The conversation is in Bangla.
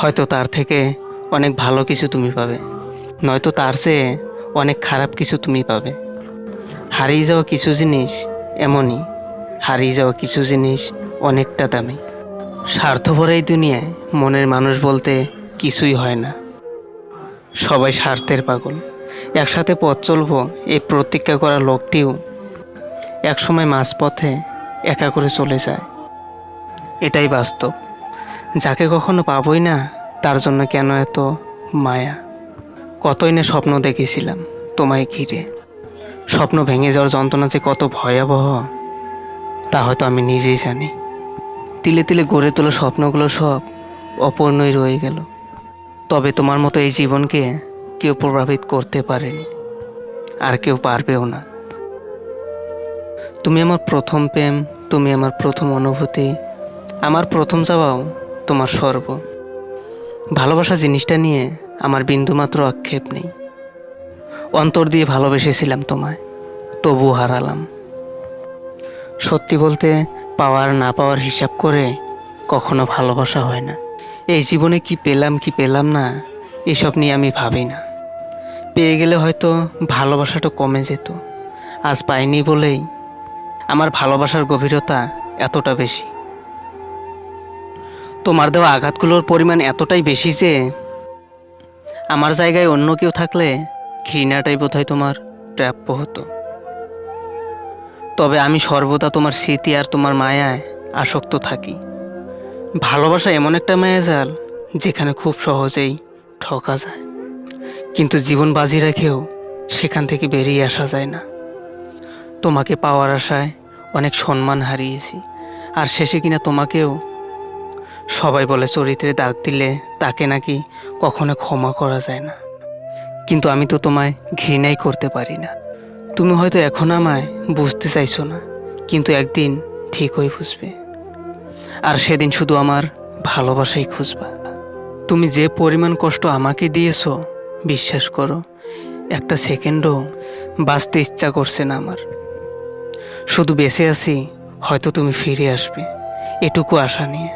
হয়তো তার থেকে অনেক ভালো কিছু তুমি পাবে। নয়তো তার চেয়ে অনেক খারাপ কিছু তুমি পাবে। হারিয়ে যাওয়া কিছু জিনিস এমনই, হারিয়ে যাওয়া কিছু জিনিস অনেকটা দামি। স্বার্থপর এই দুনিয়ায় মনের মানুষ বলতে কিছুই হয় না। সবাই স্বার্থের পাগল। একসাথে পথ চলবো এই প্রতিজ্ঞা করা লোকটিও একসময় মাঝপথে একা করে চলে যায়। এটাই বাস্তব। যাকে কখনো পাবই না, তার জন্য কেন এত মায়া? কতই না স্বপ্ন দেখেছিলাম তোমায় ঘিরে। স্বপ্ন ভেঙে যাওয়ার যন্ত্রণা যে কত ভয়াবহ, তা হয়তো আমি নিজেই জানি। তিলে তিলে গড়ে তোলা স্বপ্নগুলো সব অপূর্ণই রয়ে গেল। তবে তোমার মতো এই জীবনকে কেউ প্রভাবিত করতে পারেনি, আর কেউ পারবেও না। তুমি আমার প্রথম প্রেম, তুমি আমার প্রথম অনুভূতি, আমার প্রথম যাওয়াও তোমার সর্ব। ভালোবাসা জিনিসটা নিয়ে আমার বিন্দুমাত্র আক্ষেপ নেই। অন্তর দিয়ে ভালোবেসেছিলাম তোমায় তবু হারালাম। সত্যি বলতে, পাওয়ার না পাওয়ার হিসাব করে কখনো ভালোবাসা হয় না। এই জীবনে কি পেলাম কি পেলাম না, এসব নিয়ে আমি ভাবি না। পেয়ে গেলে হয়তো ভালোবাসাটা কমে যেত। আজ পাইনি বলেই আমার ভালোবাসার গভীরতা এতটা বেশি। তোমার দেওয়া আঘাতগুলোর পরিমাণ এতটাই বেশি যে আমার জায়গায় অন্য কেউ থাকলে ঘৃণাটাই বোধহয় তোমার প্রাপ্য হতো। তবে আমি সর্বদা তোমার স্মৃতি আর তোমার মায়ায় আসক্ত থাকি। ভালোবাসা এমন একটা মায়াজাল যেখানে খুব সহজেই ঠকা যায়। কিন্তু জীবন বাজি রেখেও সেখান থেকে বেরিয়ে আসা যায় না। তোমাকে পাওয়ার আশায় অনেক সম্মান হারিয়েছি। আর শেষে কিনা তোমাকেও সবাই বলে চরিত্রে দাগ দিলে তাকে নাকি কখনো ক্ষমা করা যায় না। কিন্তু আমি তো তোমায় ঘৃণাই করতে পারি না। তুমি হয়তো এখন আমায় বুঝতে চাইছো না, কিন্তু একদিন ঠিকই বুঝবে। আর সেদিন শুধু আমার ভালোবাসাই খুঁজবা। তুমি যে পরিমাণ কষ্ট আমাকে দিয়েছ, বিশ্বাস করো, একটা সেকেন্ডও বাঁচতে ইচ্ছা করছে না আমার। শুধু বেঁচে আছি, হয়তো তুমি ফিরে আসবে, এটুকু আশা নিয়ে।